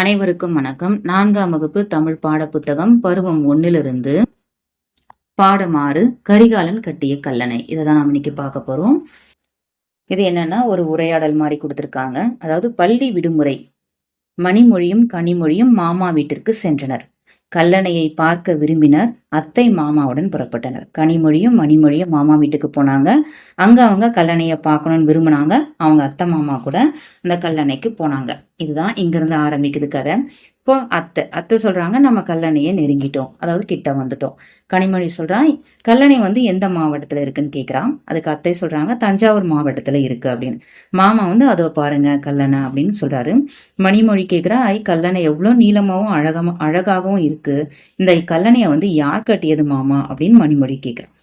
அனைவருக்கும் வணக்கம். நான்காம் வகுப்பு தமிழ் பாடப்புத்தகம் பருவம் ஒன்னிலிருந்து பாடமாறு கரிகாலன் கட்டிய கல்லணை. இதை தான் நாம் இன்னைக்கு பார்க்க போறோம். இது என்னன்னா ஒரு உரையாடல் மாதிரி கொடுத்துருக்காங்க. அதாவது பள்ளி விடுமுறை. மணிமொழியும் கனிமொழியும் மாமா வீட்டிற்கு சென்றனர். கல்லணையை பார்க்க விரும்பினர். அத்தை மாமாவுடன் புறப்பட்டனர். கனிமொழியும் மணிமொழியும் மாமா வீட்டுக்கு போனாங்க. அங்கே அவங்க கல்லணையை பார்க்கணும்னு விரும்பினாங்க. அவங்க அத்தை மாமா கூட அந்த கல்லணைக்கு போனாங்க. இதுதான் இங்கிருந்து ஆரம்பிக்குது கதை. இப்போ அத்தை அத்தை சொல்கிறாங்க நம்ம கல்லணையை நெருங்கிட்டோம். அதாவது கிட்ட வந்துட்டோம். கனிமொழி சொல்கிறான் கல்லணை வந்து எந்த மாவட்டத்தில் இருக்குன்னு கேட்குறான் அதுக்கு அத்தை சொல்கிறாங்க தஞ்சாவூர் மாவட்டத்தில் இருக்குது அப்படின்னு. மாமா வந்து அதை பாருங்கள் கல்லணை அப்படின்னு சொல்கிறாரு மணிமொழி கேட்குறா ஐ கல்லணை எவ்வளோ நீளமாகவும் அழகமாக அழகாகவும் இருக்குது இந்த கல்லணையை வந்து யார் கட்டியது மாமா அப்படின்னு மணிமொழி கேக்குறான்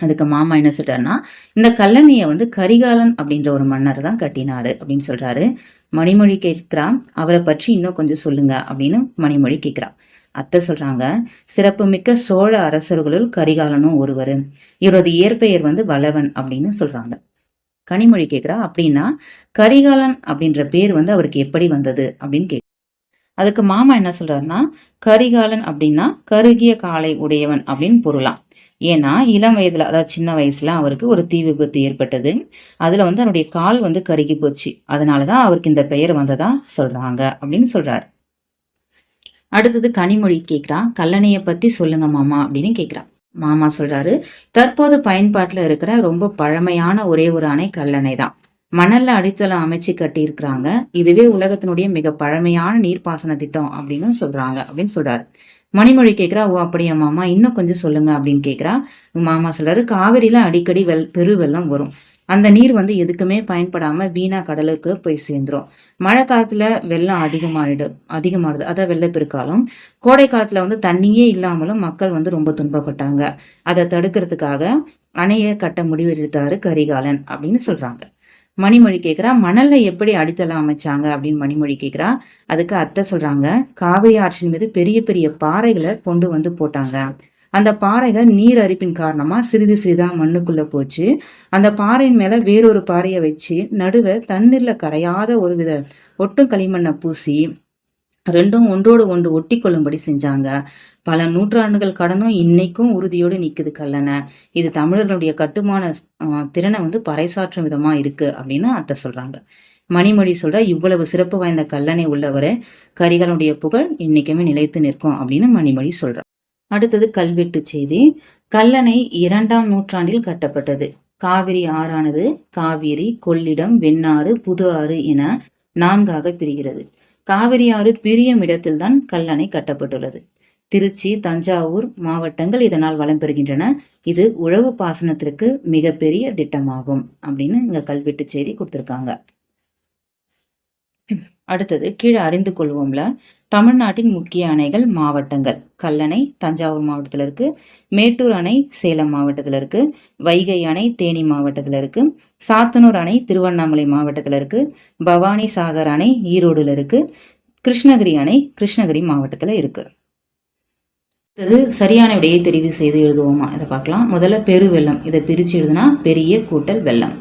அதுக்கு மாமா என்ன சொல்றாருன்னா இந்த கல்லணையை வந்து கரிகாலன் அப்படின்ற ஒரு மன்னர் தான் கட்டினாரு அப்படின்னு சொல்றாரு. மணிமொழி கேட்கிறா அவரை பற்றி இன்னும் கொஞ்சம் சொல்லுங்க அப்படின்னு மணிமொழி கேட்கிறா அத்தை சொல்றாங்க சிறப்புமிக்க சோழ அரசர்களுள் கரிகாலனும் ஒருவர் இவரது இயற்பெயர் வந்து வளவன் அப்படின்னு சொல்றாங்க. கனிமொழி கேட்கிறா அப்படின்னா கரிகாலன் அப்படின்ற பேர் வந்து அவருக்கு எப்படி வந்தது அப்படின்னு கேட்க அதுக்கு மாமா என்ன சொல்றாருன்னா கரிகாலன் அப்படின்னா கருகிய காலை உடையவன் அப்படின்னு பொருளாம். ஏன்னா இளம் வயதுல அதாவது சின்ன வயசுல அவருக்கு ஒரு தீ விபத்து ஏற்பட்டது. அதுல வந்து அவருடைய கால் வந்து கருகி போச்சு. அதனாலதான் அவருக்கு இந்த பெயர் வந்ததா சொல்றாங்க அப்படின்னு சொல்றாரு. அடுத்தது கனிமொழி கேக்குறா கல்லணைய பத்தி சொல்லுங்க மாமா அப்படின்னு கேக்குறா. மாமா சொல்றாரு தற்போது பயன்பாட்டுல இருக்கிற ரொம்ப பழமையான ஒரே ஒரு அணை கல்லணை தான். மணல்ல அடித்தளம் அமைச்சு கட்டியிருக்கிறாங்க. இதுவே உலகத்தினுடைய மிக பழமையான நீர்ப்பாசன திட்டம் அப்படின்னு சொல்றாங்க அப்படின்னு சொல்றாரு. மணிமொழி கேட்குறா ஓ அப்படியா மாமா? இன்னும் கொஞ்சம் சொல்லுங்க அப்படின்னு கேட்குறா மாமா சொல்றாரு காவிரியில அடிக்கடி வெல் பெரு வெள்ளம் வரும். அந்த நீர் வந்து எதுக்குமே பயன்படாம வீணா கடலுக்கு போய் சேர்ந்துரும். மழை காலத்துல வெள்ளம் அதிகமாயிடு அதிகமாகிடுது அதான் வெள்ளப்பெருக்காலும் கோடை காலத்துல வந்து தண்ணியே இல்லாமலும் மக்கள் வந்து ரொம்ப துன்பப்பட்டாங்க. அதை தடுக்கிறதுக்காக அணையை கட்ட முடிவெடுத்தாரு கரிகாலன் அப்படின்னு சொல்றாங்க. மணிமொழி கேட்குறா மணல்ல எப்படி அடித்தளம் அமைச்சாங்க அப்படின்னு மணிமொழி கேட்குறா அதுக்கு அத்தை சொல்றாங்க காவிரி ஆற்றின் மீது பெரிய பெரிய பாறைகளை கொண்டு வந்து போட்டாங்க. அந்த பாறைகள் நீர் அரிப்பின் காரணமா சிறிது சிறிதா மண்ணுக்குள்ள போச்சு. அந்த பாறையின் மேல வேறொரு பாறையை வச்சு நடுவே தண்ணீர்ல கரையாத ஒரு வித ஒட்டும் களிமண்ணை பூசி ரெண்டும் ஒன்றோடு ஒன்று ஒட்டி கொள்ளும்படி செஞ்சாங்க. பல நூற்றாண்டுகள் கடந்தும் இன்னைக்கும் உறுதியோடு நிற்குது கல்லணை இது தமிழர்களுடைய கட்டுமான திறனை வந்து பறைசாற்றும் விதமா இருக்கு அப்படின்னு அத்தை சொல்றாங்க. மணிமொழி சொல்ற இவ்வளவு சிறப்பு வாய்ந்த கல்லணை உள்ளவரை கரிகளுடைய புகழ் இன்னைக்குமே நிலைத்து நிற்கும் அப்படின்னு மணிமொழி சொல்ற. அடுத்தது கல்வெட்டு செய்தி. கல்லணை இரண்டாம் நூற்றாண்டில் கட்டப்பட்டது. காவிரி ஆறானது காவிரி கொள்ளிடம் வெண்ணாறு புது ஆறு என நான்காக பிரிகிறது. காவிரி ஆறு பிரியும் இடத்தில்தான் கல்லணை கட்டப்பட்டுள்ளது. திருச்சி தஞ்சாவூர் மாவட்டங்கள் இதனால் வளம் பெறுகின்றன. இது உழவு பாசனத்திற்கு மிகப்பெரிய திட்டமாகும் அப்படின்னு இங்க கல்வெட்டு செய்தி கொடுத்துருக்காங்க. அடுத்தது கீழே அறிந்து கொள்வோம்ல. தமிழ்நாட்டின் முக்கிய அணைகள் மாவட்டங்கள். கல்லணை தஞ்சாவூர் மாவட்டத்தில் இருக்கு. மேட்டூர் அணை சேலம் மாவட்டத்தில் இருக்கு. வைகை அணை தேனி மாவட்டத்தில் இருக்கு. சாத்தனூர் அணை திருவண்ணாமலை மாவட்டத்தில் இருக்கு. பவானி சாகர் அணை ஈரோடுல இருக்கு. கிருஷ்ணகிரி அணை கிருஷ்ணகிரி மாவட்டத்தில் இருக்கு. அடுத்தது சரியான விடையை தெரிவு செய்து எழுதுவோமா? இதை பார்க்கலாம். முதல்ல பெரு வெள்ளம் இதை பிரித்து எழுதுனா பெரிய கூட்டல் வெள்ளம்.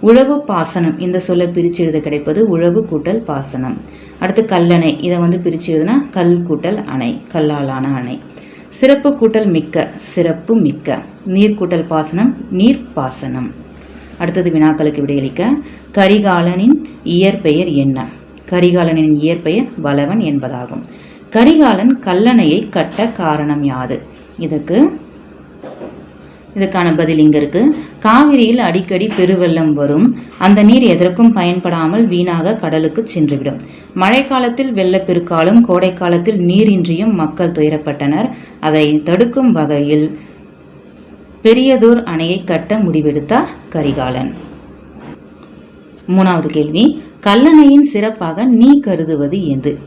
உழவு பாசனம் இந்த சொல்ல பிரித்து எழுத கிடைப்பது உழவு கூட்டல் பாசனம். அடுத்து கல்லணை. இதை வந்து பிரித்து எழுதுனா கல் கூட்டல் அணை கல்லாலான அணை. சிறப்பு கூட்டல் மிக்க சிறப்பு மிக்க. நீர் கூட்டல் பாசனம் நீர் பாசனம் அடுத்தது வினாக்களுக்கு விடையளிக்க கரிகாலனின் இயற்பெயர் என்ன? கரிகாலனின் இயற்பெயர் வளவன் என்பதாகும். கரிகாலன் கல்லணையை கட்ட காரணம் யாது? இதற்கு இதுக்கான பதில் இங்க இருக்கு. காவிரியில் அடிக்கடி பெருவெள்ளம் வரும். அந்த நீர் எதற்கும் பயன்படாமல் வீணாக கடலுக்கு சென்றுவிடும். மழைக்காலத்தில் வெள்ளப்பெருக்காலும் கோடை காலத்தில் நீரின்றியும் மக்கள் துயரப்பட்டனர். அதை தடுக்கும் வகையில் பெரியதோர் அணையை கட்ட முடிவெடுத்தார் கரிகாலன். மூணாவது கேள்வி. கல்லணையின் சிறப்பாக நீ கருதுவது எது?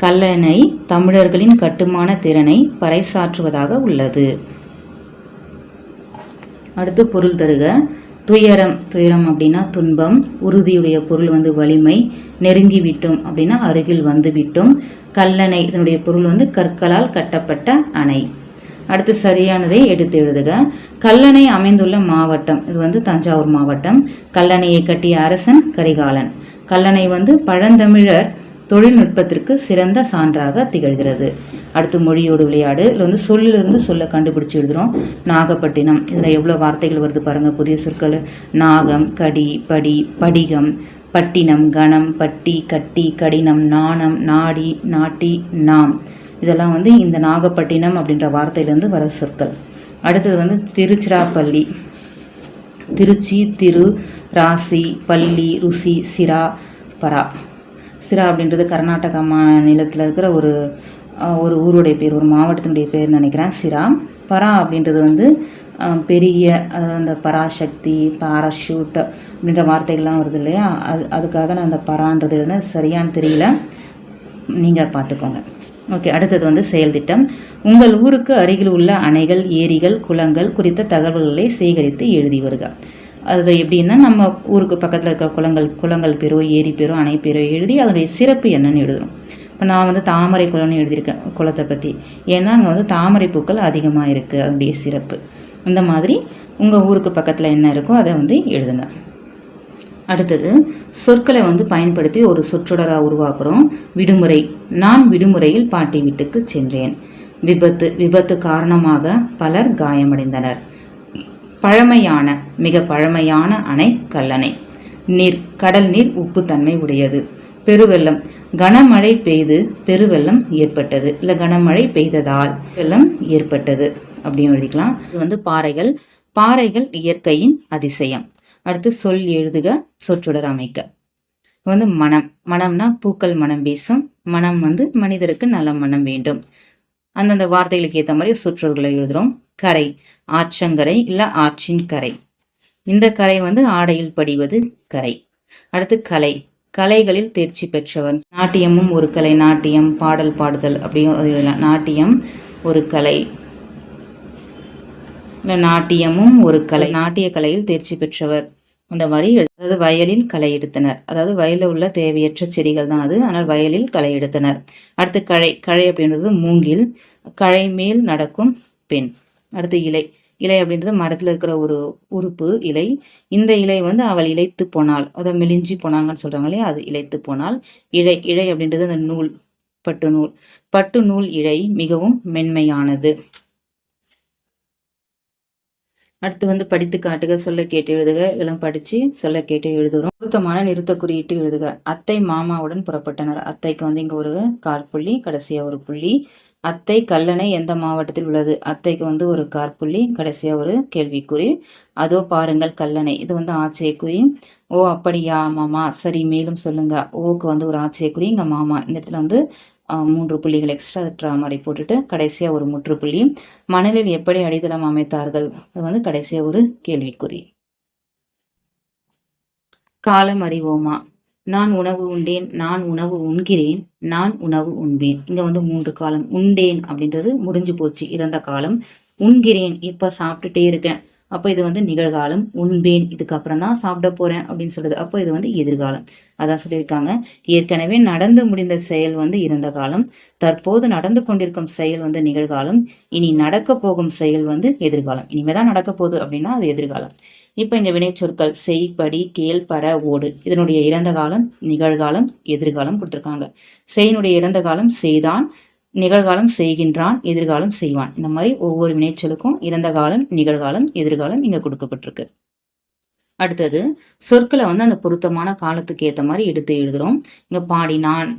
கல்லணை தமிழர்களின் கட்டுமான திறனை பறைசாற்றுவதாக உள்ளது. அடுத்து பொருள் தருக. துயரம் துயரம் அப்படின்னா துன்பம் உறுதியுடைய பொருள் வந்து வலிமை நெருங்கி விட்டோம் அப்படின்னா அருகில் வந்து விட்டோம். கல்லணை இதனுடைய பொருள் வந்து கற்களால் கட்டப்பட்ட அணை. அடுத்து சரியானதை எடுத்து எழுதுக. கல்லணை அமைந்துள்ள மாவட்டம் இது வந்து தஞ்சாவூர் மாவட்டம். கல்லணையை கட்டிய அரசன் கரிகாலன். கல்லணை வந்து பழந்தமிழர் தொழில்நுட்பத்திற்கு சிறந்த சான்றாக திகழ்கிறது. அடுத்து மொழியோடு விளையாடு. இதில் வந்து சொல்லிலிருந்து சொல்ல கண்டுபிடிச்சு எழுதுகிறோம் நாகப்பட்டினம். இதில் எவ்வளோ வார்த்தைகள் வருது பாருங்கள் புதிய சொற்கள். நாகம் கடி படி படிகம் பட்டினம் கணம் பட்டி கட்டி கடினம் நாணம் நாடி நாட்டி நாம். இதெல்லாம் வந்து இந்த நாகப்பட்டினம் அப்படின்ற வார்த்தையிலேருந்து வர சொற்கள். அடுத்தது வந்து திருச்சிராப்பள்ளி. திருச்சி திரு ராசி பள்ளி ருசி சிரா பரா. சிரா அப்படின்றது கர்நாடகா மாநிலத்தில் இருக்கிற ஒரு ஒரு ஊருடைய பேர் ஒரு மாவட்டத்தினுடைய பேர் நினைக்கிறேன் சிரா பரா அப்படின்றது வந்து பெரிய அதாவது அந்த பராசக்தி பாராஷூட் அப்படின்ற வார்த்தைகள்லாம் வருது இல்லையா? அது அதுக்காக நான் அந்த பரான்றது எழுதுனேன். சரியான்னு தெரியல. நீங்கள் பார்த்துக்கோங்க. ஓகே அடுத்தது வந்து செயல் திட்டம். உங்கள் ஊருக்கு அருகில் உள்ள அணைகள் ஏரிகள் குளங்கள் குறித்த தகவல்களை சேகரித்து எழுதி வருக. அது எப்படின்னா நம்ம ஊருக்கு பக்கத்தில் இருக்கிற குளங்கள் குளங்கள் பேரோ ஏரி பேரோ அணை பேரோ எழுதி அதனுடைய சிறப்பு என்னன்னு எழுதணும். இப்போ நான் வந்து தாமரை குளம்னு எழுதியிருக்கேன் குளத்தை பற்றி ஏன்னா அங்கே வந்து தாமரை பூக்கள் அதிகமாக இருக்குது அதனுடைய சிறப்பு. இந்த மாதிரி உங்கள் ஊருக்கு பக்கத்தில் என்ன இருக்கோ அதை வந்து எழுதுங்க. அடுத்தது சொற்களை வந்து பயன்படுத்தி ஒரு சொற்றொடராக உருவாக்குறோம். விடுமுறை. நான் விடுமுறையில் பாட்டி வீட்டுக்கு சென்றேன். விபத்து விபத்து காரணமாக பலர் காயமடைந்தனர். பழமையான மிக பழமையான அணை கல்லணை. நீர் கடல் நீர் உப்புத்தன்மை உடையது. பெருவெள்ளம் கனமழை பெய்து பெருவெள்ளம் ஏற்பட்டது. இல்லை கனமழை பெய்ததால் வெள்ளம் ஏற்பட்டது. அப்படின்னு எழுதிக்கலாம். இது வந்து பாறைகள். பாறைகள் இயற்கையின் அதிசயம். அடுத்து சொல் எழுதுக சொற்றொடர் அமைக்க. வந்து மனம். மனம்னா பூக்கள் மனம் வீசும். மனம் வந்து மனிதருக்கு நல்ல மனம் வேண்டும். அந்தந்த வார்த்தைகளுக்கு ஏற்ற மாதிரி சொற்றொர்களை எழுதுகிறோம் கரை ஆற்றங்கரை இல்லை ஆற்றின் கரை. இந்த கரை வந்து ஆடையில் படிவது கரை. அடுத்து கலை. கலைகளில் தேர்ச்சி பெற்றவர் நாட்டியமும் ஒரு கலை. நாட்டியம் பாடல் பாடுதல் அப்படியும் நாட்டியம் ஒரு கலை. இல்லை நாட்டியமும் ஒரு கலை. நாட்டிய கலையில் தேர்ச்சி பெற்றவர். அந்த மாதிரி அதாவது வயலில் களை எடுத்தனர். அதாவது வயலில் உள்ள தேவையற்ற செடிகள் தான் அது. ஆனால் வயலில் களை எடுத்தனர். அடுத்து கழை. கழை அப்படின்றது மூங்கில். கழை மேல் நடக்கும் பெண். அடுத்து இலை. இலை அப்படின்றது மரத்தில் இருக்கிற ஒரு உறுப்பு இலை. இந்த இலை வந்து அவள் இழைத்து போனாள். அதை மெலிஞ்சி போனாங்கன்னு சொல்கிறாங்க இல்லையா? அது இழைத்து போனால் இழை இழை அப்படின்றது அந்த நூல் பட்டு நூல். பட்டு நூல் இழை மிகவும் மென்மையானது. அடுத்து வந்து படித்து காட்டுக சொல்ல கேட்டு எழுதுக. இதெல்லாம் படிச்சு சொல்ல கேட்டு எழுதுகிறோம் பொருத்தமான நிறுத்த குறியீட்டு எழுதுக. அத்தை மாமாவுடன் புறப்பட்டனர். அத்தைக்கு வந்து இங்கே ஒரு கால் புள்ளி கடைசியா ஒரு புள்ளி. அத்தை கல்லணை எந்த மாவட்டத்தில் உள்ளது? அத்தைக்கு வந்து ஒரு கார்புள்ளி கடைசியாக ஒரு கேள்விக்குறி. அதோ பாருங்கள் கல்லணை. இது வந்து ஆச்சரியக்குறி. ஓ அப்படியா மாமா? சரி மேலும் சொல்லுங்க. ஓக்கு வந்து ஒரு ஆச்சரியக்குறி. இங்கே மாமா இந்த இடத்துல வந்து மூன்று புள்ளிகள் எக்ஸ்ட்ரா ட்ரா மாதிரி போட்டுட்டு கடைசியாக ஒரு முற்றுப்புள்ளி. மணலில் எப்படி அடித்தளம் அமைத்தார்கள்? அது வந்து கடைசியாக ஒரு கேள்விக்குறி. காலம் அறிவோமா? நான் உணவு உண்டேன் நான் உணவு உண்கிறேன் நான் உணவு உண்பேன். இங்க வந்து மூன்று காலம். உண்டேன் அப்படின்றது முடிஞ்சு போச்சு இறந்த காலம். உண்கிறேன் இப்ப சாப்பிட்டுட்டே இருக்கேன். அப்போ இது வந்து நிகழ்காலம். உண்பேன் இதுக்கப்புறம் தான் சாப்பிட போறேன் அப்படின்னு சொல்லுது. அப்போ இது வந்து எதிர்காலம். அதான் சொல்லியிருக்காங்க. ஏற்கனவே நடந்து முடிந்த செயல் வந்து இறந்த காலம். தற்போது நடந்து கொண்டிருக்கும் செயல் வந்து நிகழ்காலம். இனி நடக்க போகும் செயல் வந்து எதிர்காலம். இனிமேதான் நடக்க போகுது அப்படின்னா அது எதிர்காலம். இப்போ இந்த வினைச்சொற்கள் செய்படி கேள் பர ஓடு. இதனுடைய இறந்த காலம் நிகழ்காலம் எதிர்காலம் கொடுத்துருக்காங்க. செய்யினுடைய இறந்த காலம் செய்தான் நிகழ்காலம் செய்கின்றான் எதிர்காலம் செய்வான். இந்த மாதிரி ஒவ்வொரு வினைச்சொலுக்கும் இறந்த காலம் நிகழ்காலம் எதிர்காலம் இங்கே கொடுக்கப்பட்டிருக்கு. அடுத்தது சொற்களை வந்து அந்த பொருத்தமான காலத்துக்கு ஏற்ற மாதிரி எடுத்து எழுதுகிறோம் இங்கே பாடினான்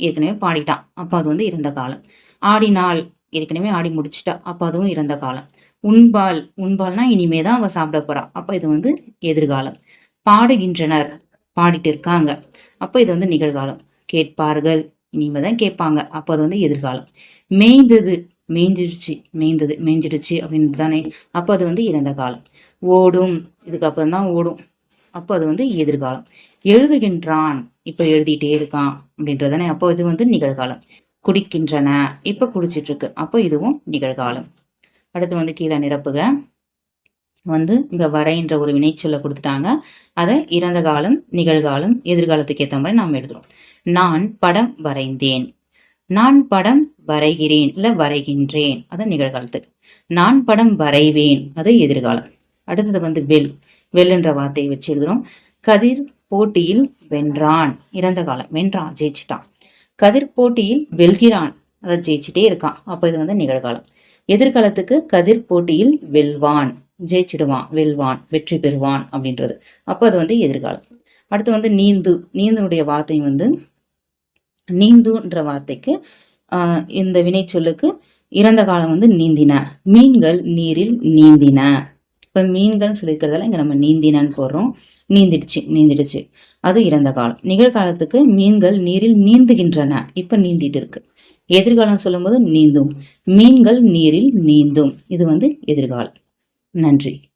ஏற்கனவே பாடிட்டான். அப்போ அது வந்து இறந்த காலம். ஆடினால் ஏற்கனவே ஆடி முடிச்சிட்டா அப்போ அதுவும் இறந்த காலம். உண்பால் உண்பால்னா இனிமே தான் அவள் சாப்பிட போறா. அப்போ இது வந்து எதிர்காலம். பாடுகின்றனர் பாடிட்டு இருக்காங்க அப்போ இது வந்து நிகழ்காலம். கேட்பார்கள் இனிமே தான் கேட்பாங்க. அப்போ அது வந்து எதிர்காலம். மேய்ந்தது மேய்ஞ்சிருச்சு மேய்ந்தது மேய்ஞ்சிடுச்சு அப்படின்னு தானே அப்போ அது வந்து இறந்த காலம். ஓடும் இதுக்கப்புறம் தான் ஓடும். அப்போ அது வந்து எதிர்காலம். எழுதுகின்றான் இப்போ எழுதிட்டே இருக்கான் அப்படின்றதானே அப்போ இது வந்து நிகழ்காலம். குடிக்கின்றன இப்போ குடிச்சிட்டு இருக்கு அப்போ இதுவும் நிகழ்காலம். அடுத்து வந்து கீழே நிரப்புக. வந்து இங்க வரைன்ற ஒரு வினைச்சொல்லை கொடுத்துட்டாங்க. அதை இறந்த காலம் நிகழ்காலம் எதிர்காலத்துக்கு ஏற்ற மாதிரி நாம் எழுதுறோம். நான் படம் வரைந்தேன். நான் படம் வரைகிறேன் இல்ல வரைகின்றேன். அது நிகழ்காலத்துக்கு. நான் படம் வரைவேன். அது எதிர்காலம். அடுத்தது வந்து வெல். வெல்லுன்ற வார்த்தையை வச்சு எழுதுறோம். கதிர் போட்டியில் வென்றான். இறந்த காலம். வென்றான். ஜெயிச்சிட்டான். கதிர் போட்டியில் வெல்கிறான். அதை ஜெயிச்சுட்டே இருக்கான். அப்போ இது வந்து நிகழ்காலம். எதிர்காலத்துக்கு கதிர் போட்டியில் வெல்வான் ஜெயிச்சிடுவான் வெல்வான் வெற்றி பெறுவான் அப்படின்றது. அப்போ அது வந்து எதிர்காலம். அடுத்து வந்து நீந்து நீந்தனுடைய வார்த்தை வந்து நீந்துன்ற வார்த்தைக்கு இந்த இந்த வினைச்சொல்லுக்கு இறந்த காலம் வந்து நீந்தின. மீன்கள் நீரில் நீந்தின. இப்போ மீன்கள் சொல்லியிருக்கிறதால இங்கே நம்ம நீந்தினன்னு போடுறோம். நீந்திடுச்சு நீந்திடுச்சு. அது இறந்த காலம். நிகழ்காலத்துக்கு மீன்கள் நீரில் நீந்துகின்றன. இப்போ நீந்திட்டு இருக்கு. எதிர்காலம் சொல்லும்போது நீந்தும். மீன்கள் நீரில் நீந்தும். இது வந்து எதிர்காலம். நன்றி.